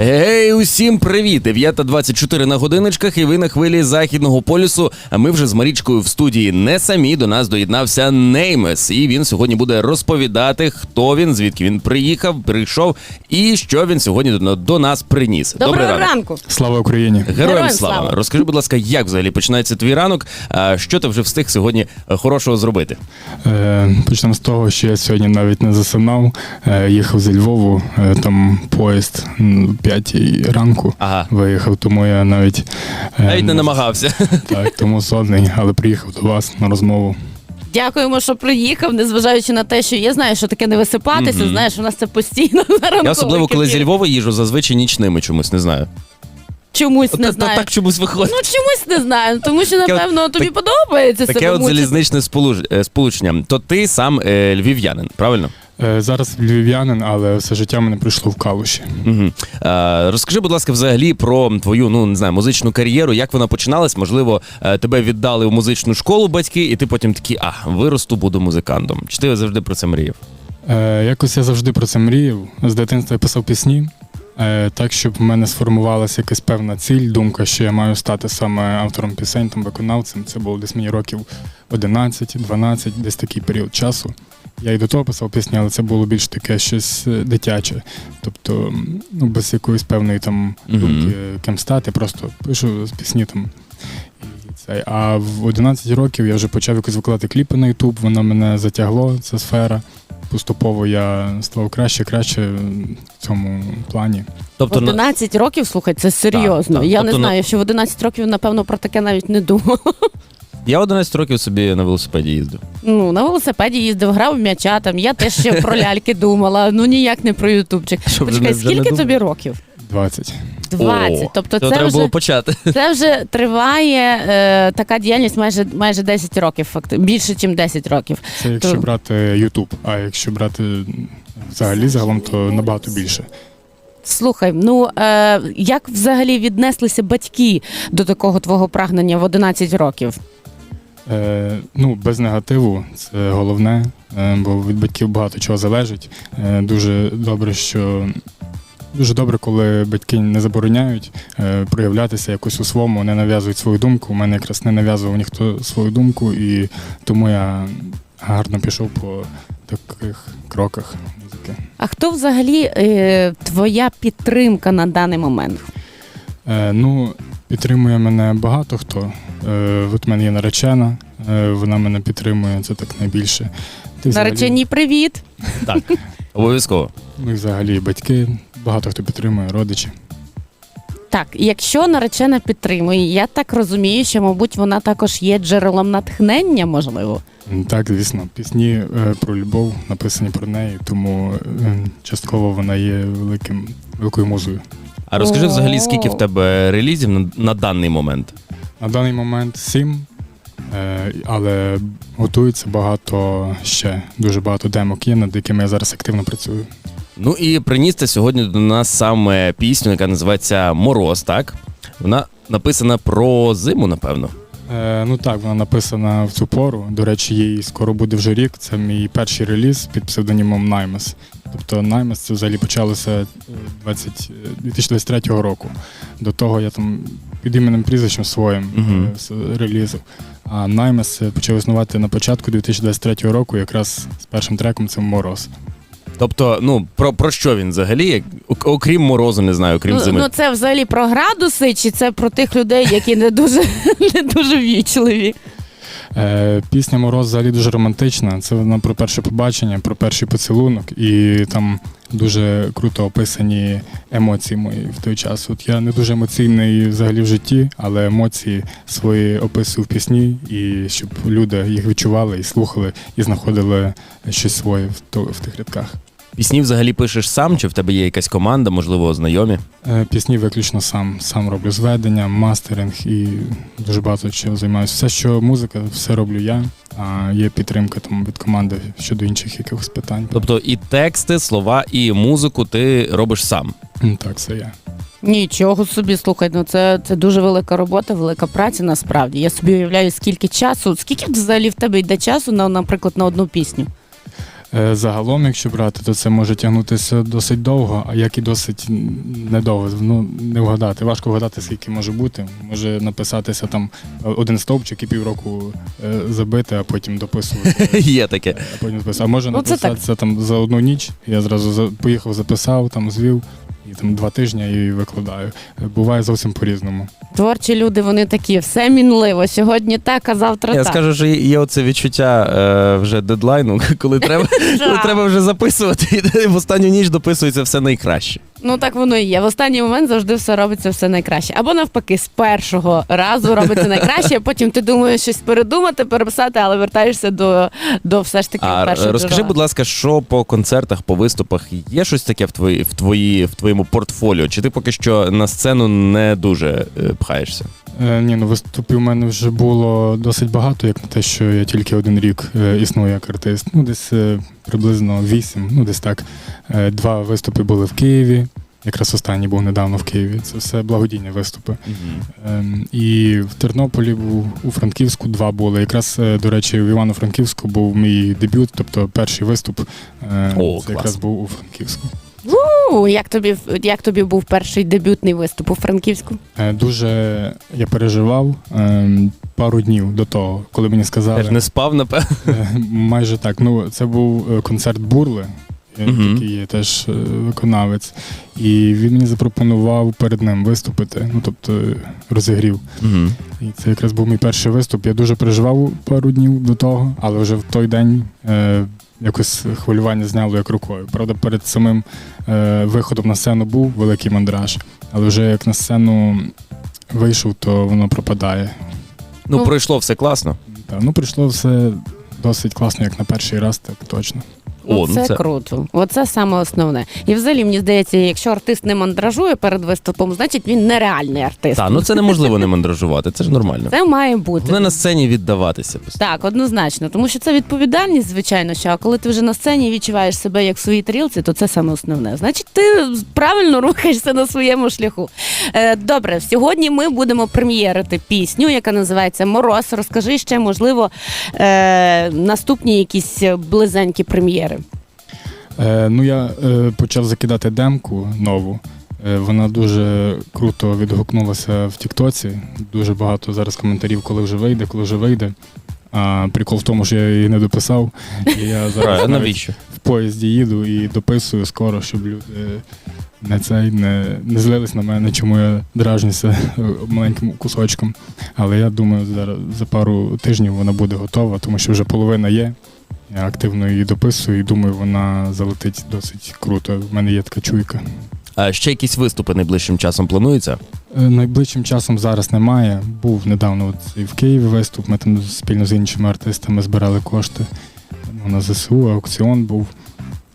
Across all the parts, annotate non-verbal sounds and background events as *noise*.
Ей, усім привіт! 9.24 на годиночках, і ви на хвилі західного полюсу. А ми вже з Марічкою в студії не самі. До нас доєднався Неймес, і він сьогодні буде розповідати, хто він, звідки він приїхав, прийшов і що він сьогодні до, до нас приніс. Доброго ранку. Слава Україні! Героям Героям слава. слава. Розкажи, будь ласка, як взагалі починається твій ранок? А що ти вже встиг сьогодні е, хорошого зробити? Е, почнемо з того, що я сьогодні навіть не засинав. Е, їхав зі Львову, е, там поїзд 5 ранку Ага. виїхав, тому я навіть е, Навіть не намагався. так, тому сонний, але приїхав до вас на розмову. Дякуємо, що приїхав, незважаючи на те, що я знаю, що таке не висипатися. Мгм. Знаєш, у нас це постійно *laughs* на Я особливо коли зі. Львова їжу, зазвичай нічними чомусь не знаю. Чомусь не та- знаю. Так чомусь виходить. Ну чомусь не знаю, тому що напевно тобі так- подобається Таке себе от мучити. залізничне е, сполучення. То ти сам е, львів'янин, правильно? Е, зараз львів'янин, але все життя мене прийшло в Калуші. Угу. Е, розкажи, будь ласка, взагалі про твою ну не знаю, музичну кар'єру, як вона починалась? Можливо, е, тебе віддали в музичну школу батьки, і ти потім такий, а виросту, буду музикантом. Чи ти завжди про це мріяв? Е, якось я завжди про це мріяв. З дитинства я писав пісні. е, Так, щоб в мене сформувалася якась певна ціль, думка, що я маю стати саме автором пісень, там виконавцем. Це було десь мені років 11-12, десь такий період часу. Я і до того писав пісні, але це було більш таке щось е, дитяче. Тобто, ну, без якоїсь певної там думки, ким стати, просто пишу з пісні там. А в 11 років я вже почав якось викладати кліпи на YouTube, воно мене затягло, ця сфера. Поступово я ставав краще, краще в цьому плані. Тобто, на- 11 років, слухай, це серйозно. Так, так. Я Тобто не знаю, що в 11 років, напевно, про таке навіть не думала. Я 11 років собі на велосипеді їздив. Ну, на велосипеді їздив, грав в м'яча, там я теж ще про ляльки думала, ну ніяк не про ютубчик. Вже Почекай, не- вже не скільки тобі років? 20. 20. О, тобто це треба вже, було почати. це вже триває е, така діяльність майже, майже 10 років, факти, більше, ніж 10 років. Це якщо То- брати YouTube, а якщо брати взагалі загалом, то набагато більше. Слухай, ну е, як взагалі віднеслися батьки до такого твого прагнення в 11 років? Е, ну, без негативу, це головне, е, бо від батьків багато чого залежить. Е, дуже добре, що дуже добре, коли батьки не забороняють е, проявлятися якось у своєму, не нав'язують свою думку. У мене якраз не нав'язував ніхто свою думку, і тому я гарно пішов по таких кроках. А хто взагалі е, твоя підтримка на даний момент? Е, ну, підтримує мене багато хто. Е, от в мене є наречена, е, вона мене підтримує, це так найбільше. Ти взагалі- Наречені привіт. Так, обов'язково. Ну і взагалі батьки, багато хто підтримує, родичі. Так, якщо наречена підтримує, я так розумію, що, мабуть, вона також є джерелом натхнення, можливо. М, Так, звісно, пісні е, про любов написані про неї, тому е, частково вона є великим, великою музою. А розкажи взагалі, скільки в тебе релізів на, на даний момент? На даний момент сім, е, але готується багато ще, дуже багато демок є, над якими я зараз активно працюю. Ну і приніс ти сьогодні до нас саме пісню, яка називається Мороз, так? Вона написана про зиму, напевно. Е, ну так, вона написана в цю пору. До речі, їй скоро буде вже рік. Це мій перший реліз під псевдонімом Наймес. Тобто Наймес це взагалі почалося е, 20, е, 2023 року. До того я там під іменем прізвищем своїм з- релізив. А Наймес е, почав існувати на початку 2023 року, якраз з першим треком це Мороз. Тобто, ну про, про що він взагалі? Як- Окрім морозу, не знаю, окрім Ну, ну це взагалі про градуси, чи це про тих людей, які не дуже *laughs* не дуже вічливі? Е, пісня Мороз взагалі дуже романтична. Це вона про перше побачення, про перший поцілунок. І там дуже круто описані емоції мої в той час. От я не дуже емоційний взагалі в житті, але емоції свої описую в пісні, і щоб люди їх відчували і слухали, і знаходили щось своє в тих рядках. Пісні взагалі пишеш сам, чи в тебе є якась команда, можливо, знайомі? Е, Пісні виключно сам. Сам роблю зведення, мастеринг і дуже багато чого займаюся. Все, що музика, все роблю я, а є підтримка там від команди щодо інших якихось питань. Тобто і тексти, слова, і музику ти робиш сам. Так, це я. Нічого собі, слухай, ну це, це дуже велика робота, велика праця насправді. Я собі уявляю, скільки часу, скільки взагалі в тебе йде часу, на, наприклад, на одну пісню. Е, Загалом, якщо брати, то це може тягнутися досить довго, а як і досить недовго. Ну не вгадати. Важко вгадати, скільки може бути. Може написатися там один стовпчик і півроку е, забити, а потім дописувати. *laughs* Є таке. А потім. А може Ну, написатися там за одну ніч. Я зразу за- поїхав, записав, там звів. І там два тижні і викладаю. Буває зовсім по-різному. Творчі люди, вони такі, все мінливо. Сьогодні так, а завтра Я так. скажу, що є- є оце відчуття е, вже дедлайну, *laughs* коли треба, *laughs* коли треба вже записувати, і *laughs* в останню ніч дописується все найкраще. Ну так воно і є. В останній момент завжди все робиться все найкраще. Або навпаки, з першого разу робиться найкраще, а потім ти думаєш щось передумати, переписати, але вертаєшся до, до все ж таки А першого. розкажи, джерела. будь ласка, що по концертах, по виступах є щось таке в твої, в твої, в твоєму портфоліо? Чи ти поки що на сцену не дуже е, пхаєшся? Е, ні, ну виступів у мене вже було досить багато, як на те, що я тільки один рік е, існую як артист. Ну, десь е, приблизно вісім, ну десь так. Е, два виступи були в Києві. Якраз останній був недавно в Києві. Це все благодійні виступи. Ем, і в Тернополі був у Франківську два були. Якраз, е, до речі, в Івано-Франківську був мій дебют, тобто перший виступ. Е, О, це клас. якраз був у Франківську. У, як тобі як тобі був перший дебютний виступ у Франківську? Дуже я переживав ем, пару днів до того, коли мені сказали. Теж не спав, напевно. Е, Майже так. Ну, це був е, концерт Бурли, який є теж е, виконавець. І він мені запропонував перед ним виступити, ну тобто розігрів. І це якраз був мій перший виступ. Я дуже переживав пару днів до того, але вже в той день е, якось хвилювання зняло як рукою. Правда, перед самим е, виходом на сцену був великий мандраж, але вже як на сцену вийшов, то воно пропадає. Ну, Ну. пройшло все класно. Та, ну прийшло все досить класно, як на перший раз, так точно. О, це, ну це круто. Оце саме основне. І взагалі, мені здається, якщо артист не мандражує перед виступом, значить він нереальний артист. та, ну це неможливо не мандражувати, це ж нормально. Це має бути. Головне на сцені віддаватися. Так, однозначно, тому що це відповідальність, звичайно, що а коли ти вже на сцені відчуваєш себе як в своїй тарілці, то це саме основне. Значить, ти правильно *laughs* рухаєшся на своєму шляху. Е, добре, сьогодні ми будемо прем'єрити пісню, яка називається Мороз. Розкажи ще, можливо, е, наступні якісь близенькі прем'єри. Е, ну я е, почав закидати демку нову. Е, вона дуже круто відгукнулася в Тіктоці. Дуже багато зараз коментарів, коли вже вийде, коли вже вийде. А прикол в тому, що я її не дописав. І я *laughs* зараз навіть навіщо? в поїзді їду і дописую скоро, щоб люди не цей не, не злились на мене, чому я дражнюся маленьким кусочком. Але я думаю, зараз за пару тижнів вона буде готова, тому що вже половина є. Я активно її дописую і думаю, вона залетить досить круто. В мене є така чуйка. А ще якісь виступи найближчим часом плануються? Е, Найближчим часом зараз немає. Був недавно от і в Києві виступ. Ми там спільно з іншими артистами збирали кошти на ЗСУ, аукціон був.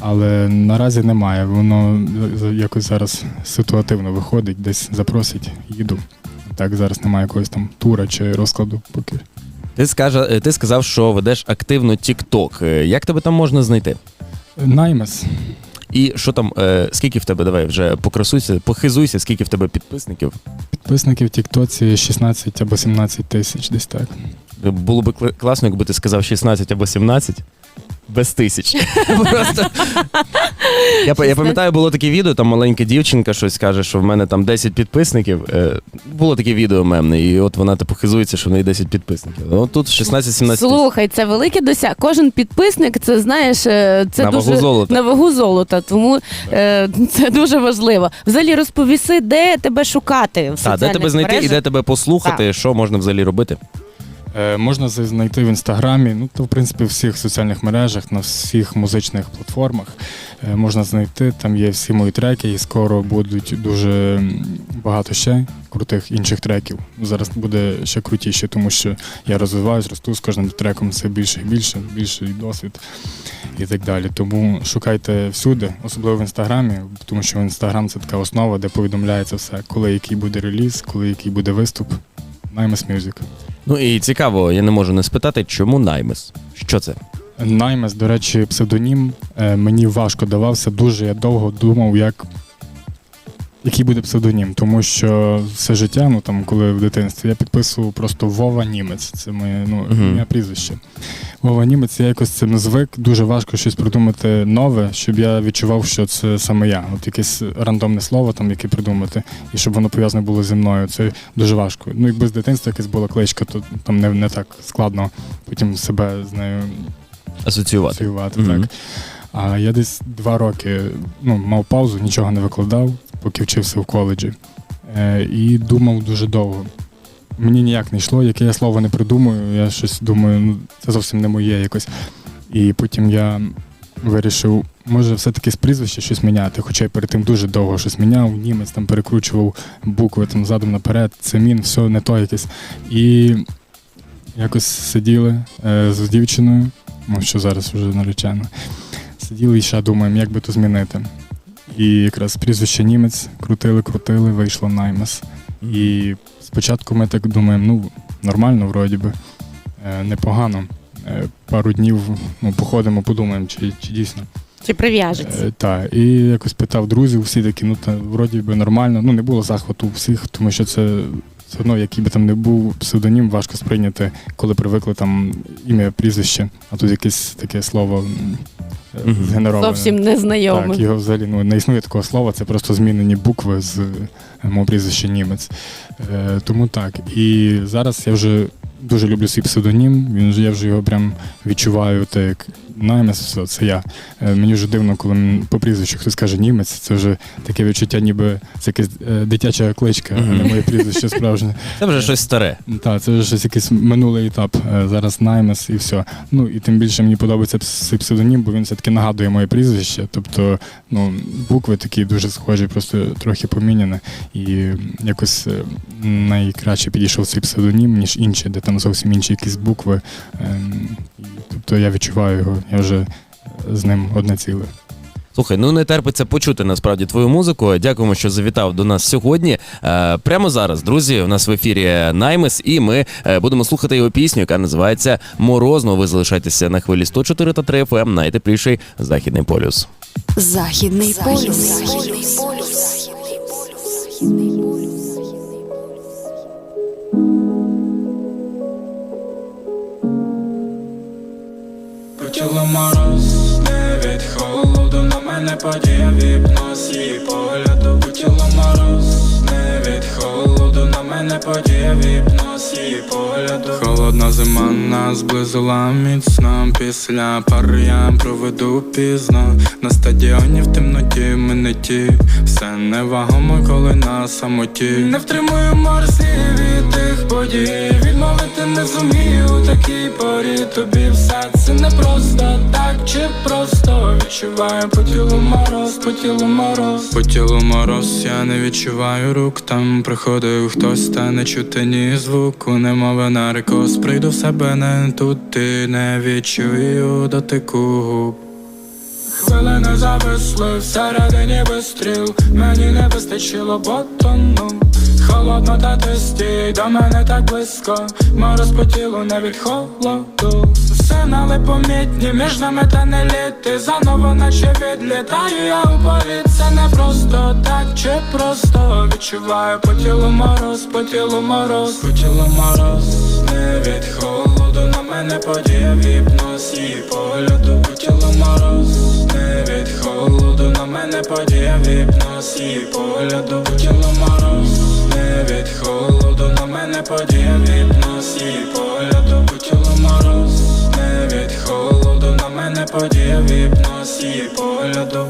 Але наразі немає. Воно за- якось зараз ситуативно виходить, десь запросять, їду. Так, зараз немає якогось там тура чи розкладу поки. Ти скаже, е, ти сказав, що ведеш активно TikTok. Е, Як тебе там можна знайти? Наймес. І що там, е, скільки в тебе, давай вже покрасуйся, похизуйся, скільки в тебе підписників? Підписників в Тіктоці 16 або 17 тисяч, десь так. Було би кла- класно, якби ти сказав 16 або 17. Без тисяч. *laughs* Просто. Я, я пам'ятаю, було таке відео, там маленька дівчинка щось каже, що в мене там 10 підписників. Е, було таке відео мемне, і от вона типу хизується, що в неї 10 підписників. Ну тут 16-17. Слухай, це велике досяг. Кожен підписник, це знаєш, е, це На вагу дуже золота. на вагу золота. Тому е, це дуже важливо. Взагалі розповіси, де тебе шукати в Та, де тебе знайти і мережах. де тебе послухати, що можна взагалі робити. Е, можна знайти в інстаграмі, ну то в принципі в всіх соціальних мережах, на всіх музичних платформах е, можна знайти. Там є всі мої треки, і скоро будуть дуже багато ще крутих інших треків. Зараз буде ще крутіше, тому що я розвиваюсь, росту з кожним треком все більше і більше, більший досвід і так далі. Тому шукайте всюди, особливо в інстаграмі, тому що інстаграм це така основа, де повідомляється все, коли який буде реліз, коли який буде виступ. Наймес Music. Ну і цікаво, я не можу не спитати, чому наймес? Що це? Наймес, до речі, псевдонім е, мені важко давався. Дуже я довго думав, як. Який буде псевдонім, тому що все життя, ну там, коли в дитинстві, я підписував просто Вова Німець. Це моє ну, Мгм. ім'я прізвище. Вова Німець, я якось цим звик. Дуже важко щось придумати нове, щоб я відчував, що це саме я. От якесь рандомне слово, там, яке придумати, і щоб воно пов'язане було зі мною. Це дуже важко. Ну, якби з дитинства якась була кличка, то там не, не так складно потім себе з нею Асоціювати. працювати. Мгм. Так. А я десь два роки ну, мав паузу, нічого не викладав, поки вчився в коледжі. Е, і думав дуже довго. Мені ніяк не йшло, яке я слово не придумаю. Я щось думаю, ну це зовсім не моє якось. І потім я вирішив, може, все-таки з прізвища щось міняти. Хоча я перед тим дуже довго щось міняв, німець там перекручував букви там задом наперед, це мін, все не то якесь. І якось сиділи е, з дівчиною, ну що зараз вже наречена. Сиділи і ще думаємо, як би то змінити. І якраз прізвище німець крутили, крутили, вийшло наймес. І спочатку ми так думаємо, ну, нормально, вроді би, е, непогано. Е, Пару днів ну, походимо, подумаємо, чи, чи дійсно. Чи прив'яжеться? Е, Так, і якось питав друзів, всі такі, ну та вроді би нормально. Ну не було захвату у всіх, тому що це все одно, який би там не був псевдонім, важко сприйняти, коли привикли там ім'я, прізвище, а тут якесь таке слово згенероване. Зовсім незнайомий. Так, його взагалі ну, не існує такого слова, це просто змінені букви з е, мого прізвища німець. Е, тому так. І зараз я вже дуже люблю свій псевдонім. Він я вже його прям відчуваю, так як наймес, все, це я. Е, мені вже дивно, коли по прізвищу хтось каже німець, це вже таке відчуття, ніби це якась е, дитяча кличка, а не моє прізвище справжнє. *laughs* Це вже щось старе. Так, це вже щось якийсь минулий етап. Е, Зараз наймес і все. Ну і тим більше мені подобається цей псевдонім, бо він все-таки нагадує моє прізвище. Тобто, ну, букви такі дуже схожі, просто трохи поміняні. І якось найкраще підійшов цей псевдонім, ніж інші, де там зовсім інші якісь букви. Ем, Тобто я відчуваю його, я вже з ним одне ціле. Слухай, ну не терпиться почути насправді твою музику. Дякуємо, що завітав до нас сьогодні. Е, прямо зараз, друзі, у нас в ефірі Наймес, і ми е, будемо слухати його пісню, яка називається Морозно. Ви залишайтеся на хвилі 104 та 3 FM, найтепліший західний полюс. Західний полюс. По тілу мороз, не від холоду на мене подіяв гіпноз її погляду По тілу мороз, не від холоду на мене подіяв гіпноз її погляду. Холодна зима нас зблизила міцно. Після пари я проведу пізно. На стадіоні в темноті ми не ті. Все невагомо, коли на самоті. Не втримую морсі від Відмовити не зумію. У такій порі Тобі все це не просто так чи просто. Відчуваю по тілу мороз, по тілу мороз. По тілу мороз, я не відчуваю рук. Там приходив хтось, та не чути ні звуку. Немови наркоз, прийду в себе не туди Не відчую дотику. Губ Хвилини зависли всередині без стріл Мені не вистачило ботону Холодно та ти до мене так близько. Мороз по тілу не від холоду. Сигнали помітні, між нами та не літи. Заново наче відлітаю я у політ Це не просто так чи просто. Відчуваю по тілу мороз, по тілу мороз. По тілу мороз, не від холоду На мене подіяв гіпноз. Її погляду По тілу мороз, не від холоду На мене подіяв гіпноз. Її погляду По тілу від холоду На мене подіяв гіпноз її погляду По тілу мороз, не від холоду На мене подіяв гіпноз її погляду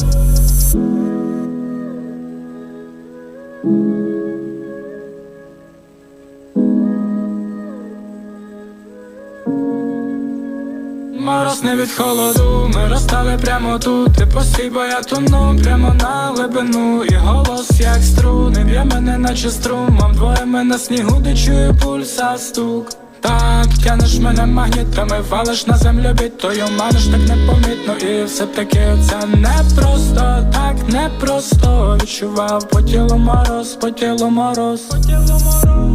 від холоду, ми розстали прямо тут. Ти постій, бо я тону прямо на глибину. І голос, як струни, б'є мене, наче струм. Мам двоє мене снігу, де чую пульса стук. Так, тянеш мене магнітами, валиш на землю бітою, маниш так непомітно, і все таки це не просто, так не просто відчував по тілу мороз, по тілу мороз, по тілу мороз.